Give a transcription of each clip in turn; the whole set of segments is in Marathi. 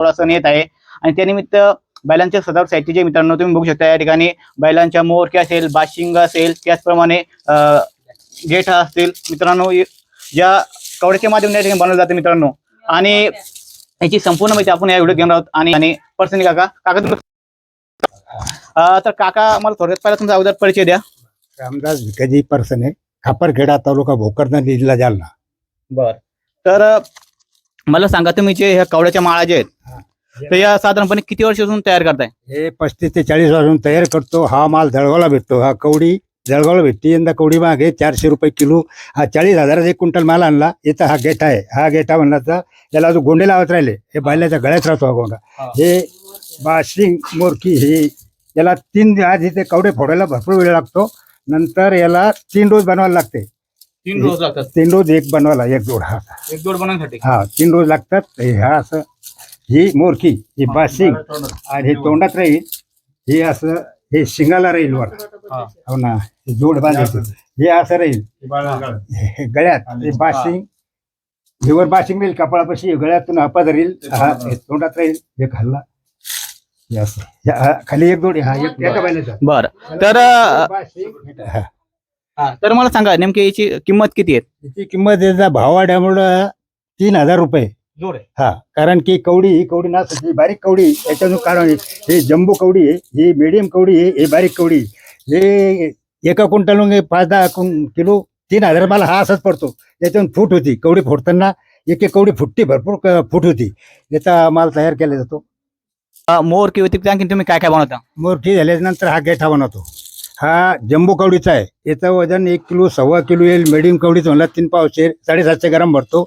थोडा सण येत आहे. आणि त्यानिमित्त बैलांच्या सजावट साहित्याचे मित्रांनो तुम्ही बघू शकता या ठिकाणी बैलांच्या मोरके असेल बाशिंग असेल त्याचप्रमाणे गेठा असतील मित्रांनो ज्या कवड्याच्या माध्यमातून या ठिकाणी बनवलं जातं मित्रांनो. आणि याची संपूर्ण माहिती आपण या व्हिडिओ घेणार आहोत. आणि आणि पर्सनली काका काका तुम्ही तर काका मला थोडक्यात पहिला तुमचा अगोदर परिचय द्या. रामदास भिकाजी परसने खापरखेडा तालुका भोकरदन जिल्हा जालना. बर. तर मला सांगा तुम्ही जे ह्या कवड्याच्या माळा जे आहेत तर या साधारणपणे किती वर्षापासून तयार करताय? हे पस्तीस ते चाळीस वाजून तयार करतो. हा माल जळगावला भेटतो. हा कवडी जळगावला भेटते. यंदा कवडी मागे चारशे रुपये किलो. हा चाळीस हजाराचा एक क्विंटल माल आणला. इथं हा गेटा आहे. हा गेटा म्हणला तर याला जो गोंडे लावत राहिले. हे बैलाच्या गळ्यात राहतो हा गोंडा. हा. बाशिंग मोरकी हे याला तीन आज इथे कवडे फोडायला भरपूर वेळ लागतो. नंतर याला तीन डोस बनवायला लागते. तीन रोज लागतात. तीन डोस एक बनवायला एक जोड. हा एक जोड बनवण्यासाठी. हा तीन डोस लागतात. हे हा असं ही मोरकी ही बाशिंग आणि हे तोंडात राहील हे असं हे शिंगाला राहील वर. हा. ना हे जोड बांधायचं. हे असं राहील. हे गळ्यात. हे बाशिंग हे वर बाशिंग राहील कपाळापाशी गळ्यातून हा हे तोंडात राहील हे खाल्ला. हे असं. हे हा, खाली एक जोड हा एक एका बैलाचा बर. तर अं, बाशिंग, हा. हा, तर मला सांगा नेमकी याची किंमत किती आहे? याची किंमत याचा भाव वाढल्यामुळं तीन हजार रुपये. जोड आहे. हा कारण की कवडी ही कवडी ना ही बारीक कवडी याच्यातून कारण हे जम्बो कवडी आहे ही मिडियम कवडी आहे हे बारीक कवडी हे एका क्विंटल पाच दहा कुं- किलो तीन हजार मला हा असाच पडतो. याच्यातून फूट होती. कवडी फोडताना एक एक कवडी फुटती भरपूर क- फूट होती. याचा माल तयार केला जातो. अं, मोर किंवा व्यतिरिक्त आणखी तुम्ही काय काय बनवता मोठी झाल्यानंतर हा गेठा बनवतो. हा जम्बो कवडीचा आहे. याचं वजन एक किलो सव्वा किलो येईल. मिडियम कवडीचं म्हणला तीन पावशे साडेसातशे ग्राम भरतो.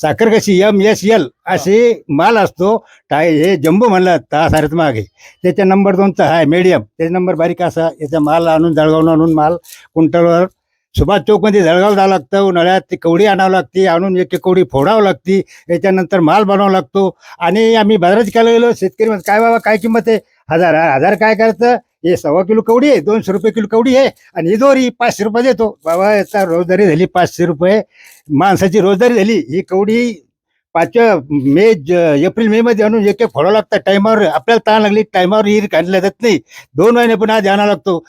साखर कशी एम एस एल असे माल असतो. टाय हे जम्बो म्हणलं दहा सारेच मागे. त्याच्या नंबर दोनचा आहे मीडियम त्याचा नंबर बारीक असा. याचा माल आणून जळगावून आणून माल. कुंटलवर सुभाष चौकमध्ये जळगाव जावं लागतं. उन्हाळ्यात ती कवडी आणावं लागते. आणून एक कवडी फोडावं लागते. याच्यानंतर माल बनवावा लागतो. आणि आम्ही बाजारात केला गेलो. शेतकरी म्हणतात, काय बाबा काय किंमत आहे? हजार हजार काय करतं हे सव्वा किलो कवडी आहे दोनशे रुपये किलो कवडी आहे. आणि ही दोरी पाचशे रुपये देतो बाबा याचा रोजदारी झाली पाचशे रुपये. माणसाची रोजदारी झाली. ही कवडी पाचव्या मे ज- एप्रिल मे मध्ये आणून एक एक फोडावं लागतं. टायमावर आपल्याला ताण लागली टायमावर हिर काढल्या जात नाही. दोन महिने पण आज आणावं लागतो.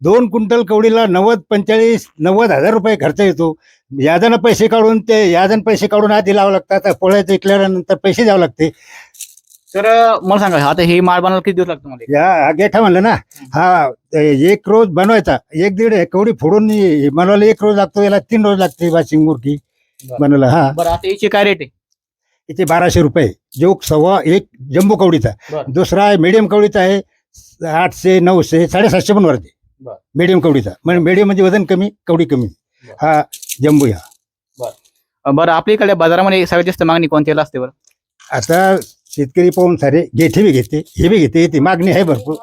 दोन क्विंटल कवडीला नव्वद पंचेचाळीस नव्वद हजार रुपये खर्च येतो. यादानं पैसे काढून ते यादन पैसे काढून आधी लावावं लागतात पोळ्याचं इकल्यानंतर पैसे द्यावं लागते. तर अं, मला सांगा आता हे माळ बनवायला किती दिवस लागतो मला या हा गेठा म्हणलं ना? हा एक रोज बनवायचा. एक दीड कवडी फोडून बनवायला एक रोज लागतो याला तीन रोज लागते वाशिंग मुरकी बरं. बनवायला हा. बरं आता याची काय रेट आहे? याचे बाराशे रुपये. जो सव्वा एक जम्बो कवडीचा बरं. दुसरा आहे मिडियम कवडीचा आहे आठशे नऊशे साडेसातशे पण वरते. बरं. मिडियम कवडीचा. म्हणजे मिडियम म्हणजे वजन कमी कवडी कमी. बरं. हा जम्बो या. अं, बरं आपल्या इकडे बाजारामध्ये सगळ्यात जास्त मागणी कोणत्याला असते बरं? आता शेतकरी पाहून सारे गेठे बी घेते हे बी घेते ती मागणी आहे भरपूर.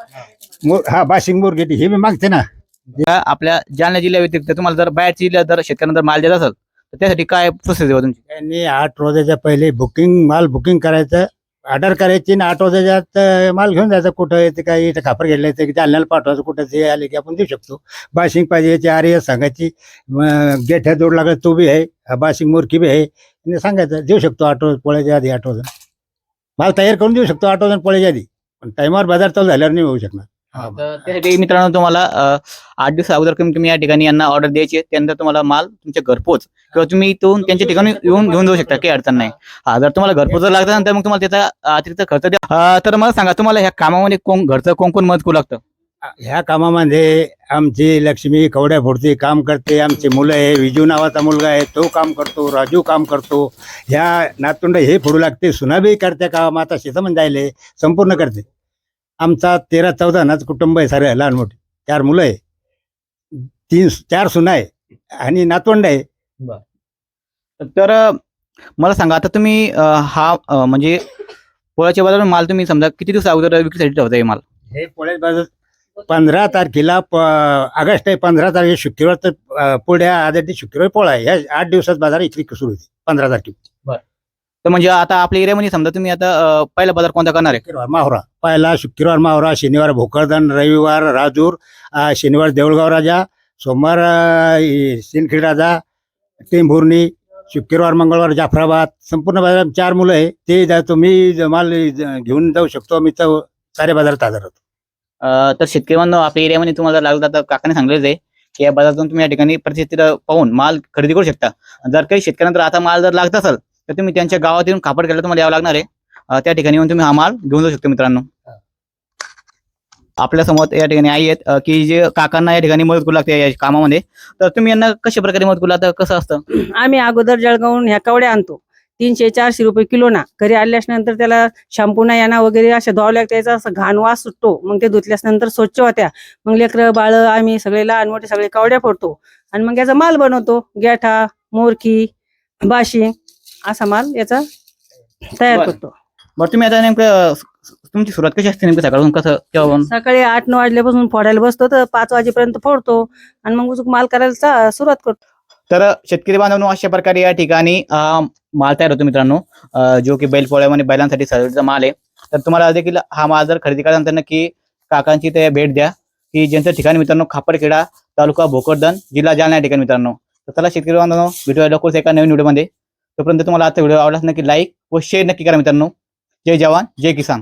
मोर हा बाशिंग मोर घेते हे बी मागते ना. या आपल्या जालना जिल्ह्या व्यतिरिक्त तुम्हाला जर बाहेरच्या जिल्ह्यात जर शेतकऱ्यांना जर माल देत असेल तर त्यासाठी काय प्रोसेस आहे तुमची? त्यांनी आठ वाजायच्या पहिले बुकिंग माल बुकिंग करायचं ऑर्डर करायची आणि आठ अं, माल घेऊन जायचा. कुठं येते काय इथं खापर घेतलं येतं की जालन्याला पाठवायचं कुठं ते आले की आपण देऊ शकतो. बाशिंग पाहिजे याची आर्य सांगायची. मग गेठ्या जोड लागत तो बी आहे. हा बाशिंग मोरकी बी आहे. आणि सांगायचं देऊ शकतो आठ वाज पोळ्याच्या आधी आठ वाजता माल तयार करून देऊ शकतो आठ वाजता पोळ्याच्या आधी. पण टायमावर बाजार चालू झाल्यावर नाही होऊ शकणार. तर त्यासाठी मित्रांनो तुम्हाला आठ दिवस अगोदर कमी तुम्ही या ठिकाणी यांना ऑर्डर द्यायची आहे. त्यानंतर तुम्हाला माल तुमच्या घरपोच किंवा तुम्ही इथून त्यांच्या ठिकाणी येऊन घेऊन जाऊ शकता काही अडचण नाही. हा जर तुम्हाला घरपोच जर लागतं तर मग तुम्हाला त्याचा अतिरिक्त खर्च द्या. तर मला सांगा तुम्हाला ह्या कामामध्ये कोण घरचं कोण कोण मदत करू लागतं? ह्या कामामध्ये आमची लक्ष्मी कवड्या फोडते काम करते. आमचे मुलं आहे. विजू नावाचा मुलगा आहे. तो काम करतो. राजू काम करतो. ह्या नातुंड हे फोडू लागते. सुनाबी करते काम आता शेतामध्ये जायले. संपूर्ण करते. आमचा तेरा चौदा जणांचं कुटुंब आहे सारे लहान मोठे. चार मुलं आहे. तीन चार सुना आहे आणि नातवंड आहे. तर मला सांगा आता तुम्ही अं, हा अं, म्हणजे पोळ्याच्या बाजारात माल तुम्ही समजा किती दिवस अगोदर विक्रीसाठी ठेवता माल? हे पोळ्या बाजार पंधरा तारखेला प ऑगस्ट आहे पंधरा तारखे शुक्रवार तर पुढ्या आधी शुक्रवार पोळा आहे. ह्या आठ दिवसात बाजार इकरी सुरू होती पंधरा तारखे. तर म्हणजे आता आपल्या एरियामध्ये समजा तुम्ही आता अं, पहिला बाजार कोणता करणार आहे? शुक्रवार माहोरा पहिला शुक्रवार माहोरा शनिवार भोकरदन रविवार राजूर अं, शनिवार देऊळगाव राजा सोमवार अं, सिंदखेड राजा टेंभुर्णी शुक्रवार मंगळवार जाफराबाद. संपूर्ण बाजारात चार मुलं आहे. ते ज- माल ज- घेऊन जाऊ शकतो. मी तर सारे बाजारात हजर होतो तर शेतकरी बांधव आपल्या एरियामध्ये तुम्हाला लागलं तर काकाने सांगितलेच आहे की या बाजारातून तुम्ही या ठिकाणी परिस्थिती पाहून माल खरेदी करू शकता. जर काही शेतकऱ्यांना आता माल जर लागत असेल तर तुम्ही त्यांच्या गावात येऊन कापड केला तुम्हाला यावं लागणार आहे. त्या ठिकाणी येऊन तुम्ही हा माल घेऊन जाऊ शकता मित्रांनो. आपल्यासमोर या ठिकाणी आई आहेत. की जे काकांना या ठिकाणी मदत करू लागते या कामामध्ये. तर तुम्ही यांना कशा प्रकारे मदत करू लागता? कसं असतं? आम्ही अगोदर जळगावून ह्या कवड्या आणतो. तीनशे चारशे रुपये किलो ना. घरी आणल्यास नंतर त्याला शॅम्पूना याना वगैरे अशा धुवावल्या त्याचा असं घाण वास सुटतो. मग ते धुतल्यास नंतर स्वच्छ होत्या. मग लेकरं बाळ आम्ही सगळे लहान मोठे सगळे कवड्या फोडतो. आणि मग याचा माल बनवतो. गॅठा मोरखी बाशिंग असा माल याचा तयार. करतो. बरं तुम्ही आता नेमकं तुमची सुरुवात कशी असते नेमकं सकाळून? कसं? सकाळी आठ नऊ वाजल्यापासून फोडायला बसतो. तर पाच वाजेपर्यंत फोडतो. आणि मग माल करायला सुरुवात करतो. तर शेतकरी बांधवांनो अशा प्रकारे या ठिकाणी माल तयार होतो मित्रांनो. जो की बैलपोळ्यामध्ये बैलांसाठी सजावटीचा माल आहे. तर तुम्हाला देखील हा माल जर खरेदी करायचा नक्की काकांची ते भेट द्या. की ज्यांचं ठिकाण मित्रांनो खापरखेडा तालुका भोकरदन जिल्हा जालना या ठिकाणी मित्रांनो. तर चला शेतकरी बांधवांनो व्हिडिओ लवकरच एका नवीन व्हिडिओमध्ये तोपर्यंत तुम्हाला आता व्हिडिओ आवडला नक्की लाईक व शेअर नक्की करा मित्रांनो. जय जवान जय किसान.